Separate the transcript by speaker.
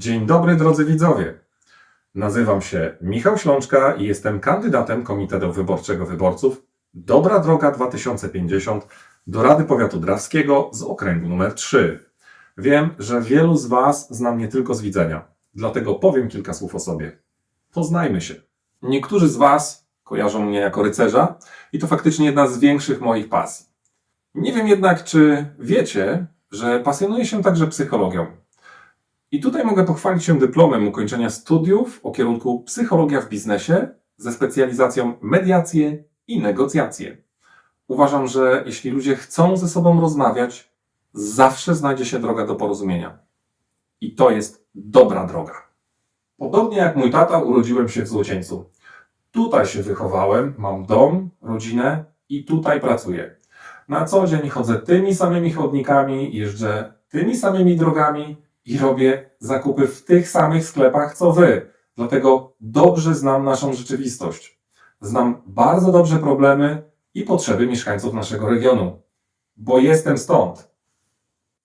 Speaker 1: Dzień dobry drodzy widzowie. Nazywam się Michał Ślączka i jestem kandydatem Komitetu Wyborczego Wyborców Dobra Droga 2050 do Rady Powiatu Drawskiego z okręgu numer 3. Wiem, że wielu z Was zna mnie tylko z widzenia, dlatego powiem kilka słów o sobie. Poznajmy się. Niektórzy z Was kojarzą mnie jako rycerza i to faktycznie jedna z większych moich pasji. Nie wiem jednak, czy wiecie, że pasjonuję się także psychologią. I tutaj mogę pochwalić się dyplomem ukończenia studiów o kierunku psychologia w biznesie ze specjalizacją mediacje i negocjacje. Uważam, że jeśli ludzie chcą ze sobą rozmawiać, zawsze znajdzie się droga do porozumienia. I to jest dobra droga. Podobnie jak mój tata, urodziłem się w Złocieńcu. Tutaj się wychowałem, mam dom, rodzinę i tutaj pracuję. Na co dzień chodzę tymi samymi chodnikami, jeżdżę tymi samymi drogami i robię zakupy w tych samych sklepach co wy. Dlatego dobrze znam naszą rzeczywistość. Znam bardzo dobrze problemy i potrzeby mieszkańców naszego regionu. Bo jestem stąd.